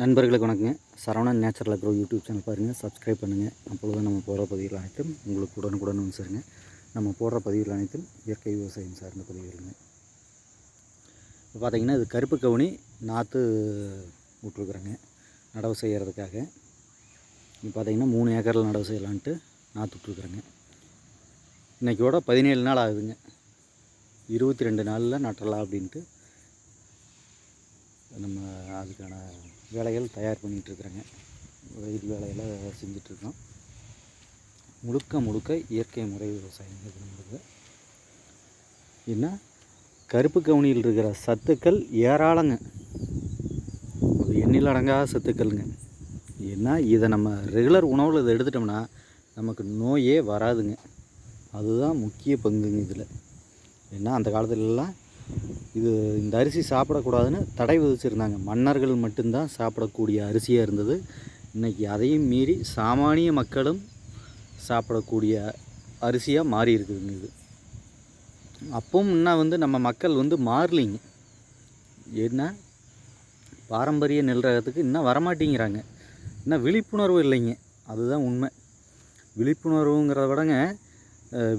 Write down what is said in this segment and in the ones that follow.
நண்பர்களுக்கு வணக்கங்க. Saravanan natural agro YouTube channel பாருங்கள் சப்ஸ்கிரைப் பண்ணுங்கள் அப்பொழுது நம்ம போடுற பதிவுகள் அனைத்தும் உங்களுக்கு உடனுக்குடன் வந்து சேருங்க. நம்ம போடுற பதிவுகள் அனைத்தும் இயற்கை விவசாயம் சார்ந்த பதிவுகளுங்க. இப்போ பார்த்தீங்கன்னா இது கருப்பு கவுனி நாற்று விட்ருக்குறேங்க நடவு செய்கிறதுக்காக இப்போ பார்த்தீங்கன்னா மூணு ஏக்கரில் நடவு செய்யலான்ட்டு நாற்று விட்ருக்குறேங்க இன்றைக்கோட பதினேழு நாள் ஆகுதுங்க. இருபத்தி ரெண்டு நாளில் நட்டலாம் அப்படின்ட்டு நம்ம அதுக்கான வேலைகள் தயார் பண்ணிகிட்டு இருக்கிறேங்க வேலையெல்லாம் செஞ்சிட்ருக்கோம் முழுக்க முழுக்க இயற்கை முறை விவசாயம் இது நம்மளுக்கு. என்ன கருப்பு கவுனியில் இருக்கிற சத்துக்கள் ஏராளங்க. அது எண்ணில் அடங்காத சத்துக்கள்ங்க. ஏன்னா இதை நம்ம ரெகுலர் உணவில் இதை எடுத்துட்டோம்னா நமக்கு நோயே வராதுங்க. அதுதான் முக்கிய பங்குங்க இதில். ஏன்னா அந்த காலத்துலலாம் இது இந்த அரிசி சாப்பிடக்கூடாதுன்னு தடை விதிச்சிருந்தாங்க. மன்னர்கள் மட்டும்தான் சாப்பிடக்கூடிய அரிசியாக இருந்தது. இன்றைக்கி அதையும் மீறி சாமானிய மக்களும் சாப்பிடக்கூடிய அரிசியாக மாறி இருக்குதுங்க இது. அப்பவும் இன்னும் வந்து நம்ம மக்கள் வந்து மாறலிங்க. ஏன்னா பாரம்பரிய நெல் ரகத்துக்கு இன்னும் வரமாட்டேங்கிறாங்க. இன்னும் விழிப்புணர்வு இல்லைங்க. அதுதான் உண்மை. விழிப்புணர்வுங்கிறத விடங்க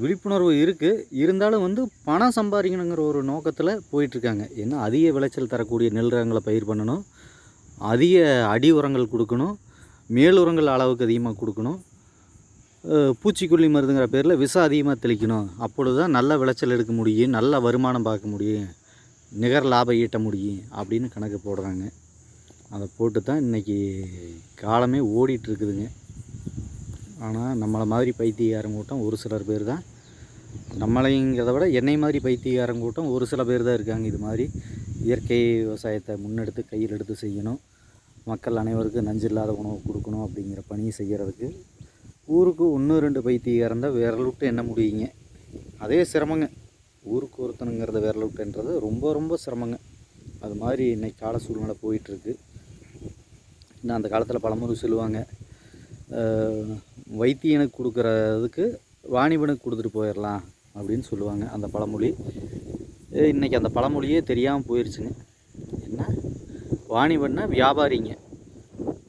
விழிப்புணர்வு இருக்குது இருந்தாலும் வந்து பணம் சம்பாதிக்கணுங்கிற ஒரு நோக்கத்தில் போயிட்டுருக்காங்க. ஏன்னா அதிக விளைச்சல் தரக்கூடிய நெல் ரகங்களை பயிர் பண்ணணும். அதிக அடி உரங்கள் கொடுக்கணும். மேல் உரங்கள் அளவுக்கு அதிகமாக கொடுக்கணும். பூச்சிக்கொல்லி மருந்துங்கிற பேரில் விஷம் அதிகமாக தெளிக்கணும். அப்பொழுது தான் நல்ல விளைச்சல் எடுக்க முடியும். நல்ல வருமானம் பார்க்க முடியும். நிகர லாபம் ஈட்ட முடியும். அப்படின்னு கணக்கு போடுறாங்க. அதை போட்டு தான் இன்றைக்கி காலமே ஓடிட்டுருக்குதுங்க. ஆனால் நம்மளை மாதிரி பைத்தியகாரங்க கூட்டம் ஒரு சிலர் பேர் தான். நம்மளைங்கிறத விட என்னை மாதிரி பைத்தியகாரங்க கூட்டம் ஒரு சில பேர் தான் இருக்காங்க. இது மாதிரி இயற்கை விவசாயத்தை முன்னெடுத்து கையில் எடுத்து செய்யணும். மக்கள் அனைவருக்கும் நஞ்சில்லாத உணவு கொடுக்கணும் அப்படிங்கிற பணியை செய்கிறதுக்கு ஊருக்கு ஒன்று ரெண்டு பைத்தியக்காரன் தான் விரல் விட்டு எண்ண முடியுங்க? அதே சிரமங்க. ஊருக்கு ஒருத்தனுங்கிறத விரல் விட்டுன்றது ரொம்ப ரொம்ப சிரமங்க. அது மாதிரி இன்னைக்கு கால சூழ்நிலை போயிட்டுருக்கு இன்னும் அந்த காலத்தில் பழமொழி சொல்லுவாங்க வைத்தியனுக்கு கொடுக்குறதுக்கு வாணிபனுக்கு கொடுத்துட்டு போயிடலாம் அப்படின்னு சொல்லுவாங்க அந்த பழமொழி. இன்றைக்கி அந்த பழமொழியே தெரியாமல் போயிடுச்சுங்க என்ன? வாணிபன்னா வியாபாரிங்க.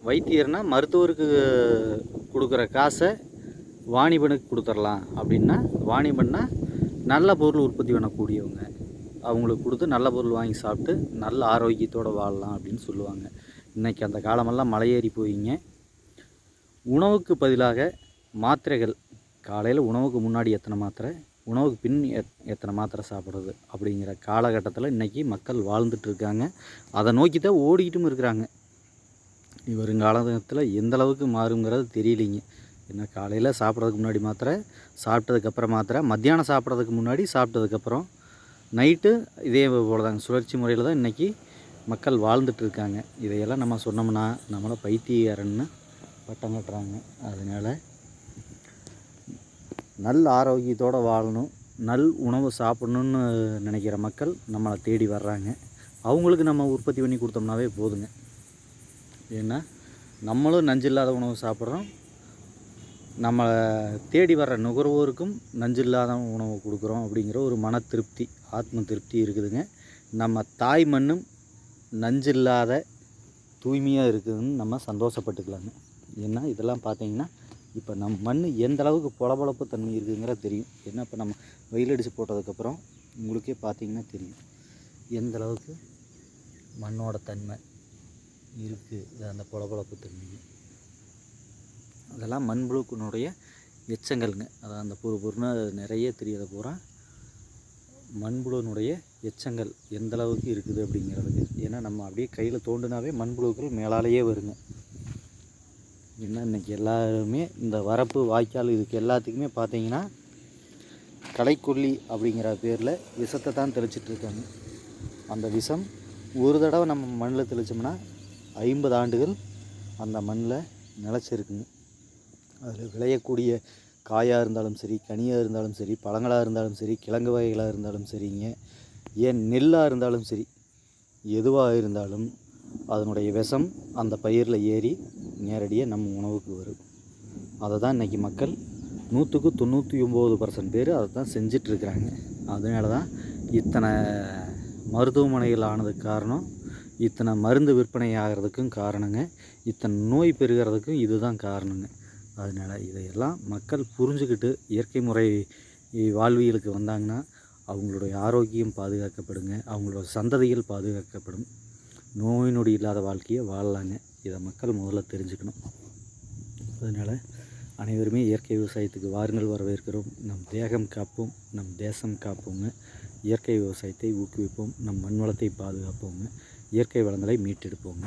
வைத்தியர்னா மருத்துவருக்கு கொடுக்குற காசை வாணிபனுக்கு கொடுத்துடலாம். அப்படின்னா வாணிபன்னா நல்ல பொருள் உற்பத்தி பண்ணக்கூடியவங்க. அவங்களுக்கு கொடுத்து நல்ல பொருள் வாங்கி சாப்பிட்டு நல்ல ஆரோக்கியத்தோடு வாழலாம் அப்படின்னு சொல்லுவாங்க. இன்றைக்கி அந்த காலமெல்லாம் மலையேறி போயிங்க. உணவுக்கு பதிலாக மாத்திரைகள். காலையில் உணவுக்கு முன்னாடி எத்தனை மாத்திரை உணவுக்கு பின் எத் எத்தனை மாத்திரை சாப்பிட்றது அப்படிங்கிற காலகட்டத்தில் இன்றைக்கி மக்கள் வாழ்ந்துட்டுருக்காங்க அதை நோக்கி தான் ஓடிக்கிட்டும் இருக்கிறாங்க. வருங்காலத்தில் எந்த அளவுக்கு மாறுங்கிறது தெரியலிங்க. என்ன காலையில் சாப்பிட்றதுக்கு முன்னாடி மாத்திரை சாப்பிட்டதுக்கப்புறம் மாத்திரை மத்தியானம் சாப்பிட்றதுக்கு முன்னாடி சாப்பிட்டதுக்கப்புறம் நைட்டு இதே போல் தாங்க சுழற்சி முறையில் தான் இன்றைக்கி மக்கள் வாழ்ந்துட்டுருக்காங்க இதையெல்லாம் நம்ம சொன்னோம்னா நம்மளை பைத்தியக்காரன்னு பட்டம் கட்டுறாங்க அதனால் நல்ல ஆரோக்கியத்தோடு வாழணும். நல் உணவு சாப்பிடணுன்னு நினைக்கிற மக்கள் நம்மளை தேடி வர்றாங்க. அவங்களுக்கு நம்ம உற்பத்தி பண்ணி கொடுத்தோம்னாவே போதுங்க. ஏன்னா நம்மளும் நஞ்சில்லாத உணவு சாப்பிட்றோம். நம்ம தேடி வர்ற நுகர்வோருக்கும் நஞ்சில்லாத உணவு கொடுக்குறோம் அப்படிங்கிற ஒரு மன திருப்தி ஆத்ம திருப்தி இருக்குதுங்க. நம்ம தாய் மண்ணும் நஞ்சில்லாத தூய்மையாக இருக்குதுன்னு நம்ம சந்தோஷப்பட்டுக்கலாங்க. ஏன்னா இதெல்லாம் பார்த்தீங்கன்னா இப்போ நம்ம மண் எந்த அளவுக்கு பொலபொலப்பு தன்மை இருக்குங்கிறது தெரியும். ஏன்னா இப்போ நம்ம வெயில் அடித்து போட்டதுக்கப்புறம் உங்களுக்கே பார்த்தீங்கன்னா தெரியும். எந்த அளவுக்கு மண்ணோட தன்மை இருக்குது அந்த பொலபொலப்பு தன்மை அதெல்லாம் மண்புழுக்கினுடைய எச்சங்கள்ங்க. அதான் அந்த பொறு பொருன்னு நிறைய தெரியாத பூரா மண்புழுனுடைய எச்சங்கள் எந்த அளவுக்கு இருக்குது அப்படிங்கிறதுக்கு. ஏன்னா நம்ம அப்படியே கையில் தோண்டினாவே மண்புழுக்கள் மேலாலேயே வருங்க. ஏன்னா இன்றைக்கி எல்லாருமே இந்த வரப்பு வாய்க்கால் இதுக்கு எல்லாத்துக்குமே பார்த்தீங்கன்னா கடைக்கொல்லி அப்படிங்கிற பேரில் விஷத்தை தான் தெளிச்சிட்டு இருக்காங்க. அந்த விஷம் ஒரு தடவை நம்ம மண்ணில் தெளித்தோம்னா ஐம்பது ஆண்டுகள் அந்த மண்ணில் நிலச்சிருக்குங்க. அதில் விளையக்கூடிய காயாக இருந்தாலும் சரி கனியாக இருந்தாலும் சரி பழங்களாக இருந்தாலும் சரி கிழங்கு வகைகளாக இருந்தாலும் சரிங்க. ஏன் நெல்லாக இருந்தாலும் சரி எதுவாக இருந்தாலும் அதனுடைய விஷம் அந்த பயிரில் ஏறி நேரடியாக நம்ம உணவுக்கு வரும். அதை தான் இன்றைக்கி மக்கள் நூற்றுக்கு தொண்ணூற்றி ஒம்பது பர்சன்ட் பேர் அதை தான் செஞ்சிட்ருக்கிறாங்க. அதனால தான் இத்தனை மருத்துவமனைகள் ஆனதுக்கு காரணம் இத்தனை மருந்து விற்பனை ஆகிறதுக்கும் காரணங்க இத்தனை நோய் பெருகிறதுக்கும் இதுதான் காரணங்க. அதனால் இதையெல்லாம் மக்கள் புரிஞ்சுக்கிட்டு இயற்கை முறை வாழ்வியலுக்கு வந்தாங்கன்னா அவங்களுடைய ஆரோக்கியம் பாதுகாக்கப்படுங்க அவங்களோட சந்ததிகள் பாதுகாக்கப்படும். நோய் நொடி இல்லாத வாழ்க்கையை வாழலாங்க. இதை மக்கள் முதல்ல தெரிஞ்சுக்கணும். அதனால் அனைவருமே இயற்கை விவசாயத்துக்கு வாருங்கள் வரவேற்கிறோம். நம் தேகம் காப்போம் நம் தேசம் காப்போங்க. இயற்கை விவசாயத்தை ஊக்குவிப்போம் நம் மண் வளத்தை பாதுகாப்போங்க. இயற்கை வளங்களை மீட்டெடுப்போங்க.